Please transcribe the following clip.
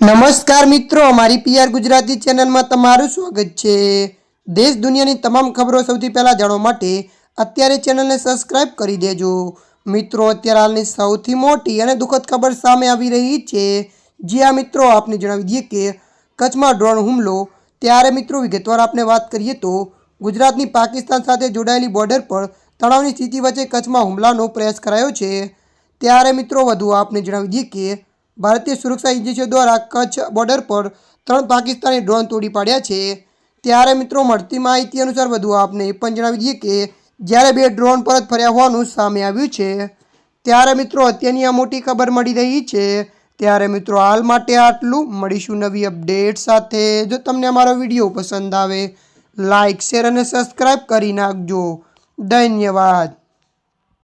નમસ્કાર મિત્રો, અમારી પીઆર ગુજરાતી ચેનલમાં તમારું સ્વાગત છે. દેશ દુનિયાની તમામ ખબરો સૌથી પહેલાં જાણવા માટે અત્યારે ચેનલને સબસ્ક્રાઇબ કરી દેજો. મિત્રો, અત્યારે હાલની સૌથી મોટી અને દુઃખદ ખબર સામે આવી રહી છે. જ્યાં મિત્રો, આપને જણાવી દઈએ કે કચ્છમાં ડ્રોન હુમલો. ત્યારે મિત્રો, વિગતવાર આપણે વાત કરીએ તો ગુજરાતની પાકિસ્તાન સાથે જોડાયેલી બોર્ડર પર તણાવની સ્થિતિ વચ્ચે કચ્છમાં હુમલાનો પ્રયાસ કરાયો છે. ત્યારે મિત્રો, વધુ આપને જણાવી દઈએ કે ભારતીય સુરક્ષા એજન્સીઓ દ્વારા કચ્છ બોર્ડર પર ત્રણ પાકિસ્તાની ડ્રોન તોડી પાડ્યા છે. ત્યારે મિત્રો, મળતી માહિતી અનુસાર વધુ આપને એ પણ જણાવી દઈએ કે જ્યારે બે ડ્રોન પરત ફર્યા હોવાનું સામે આવ્યું છે, ત્યારે મિત્રો અત્યારની આ મોટી ખબર મળી રહી છે. ત્યારે મિત્રો, હાલ માટે આટલું. મળીશું નવી અપડેટ સાથે. જો તમને અમારો વીડિયો પસંદ આવે લાઇક શેર અને સબસ્ક્રાઈબ કરી નાખજો. ધન્યવાદ.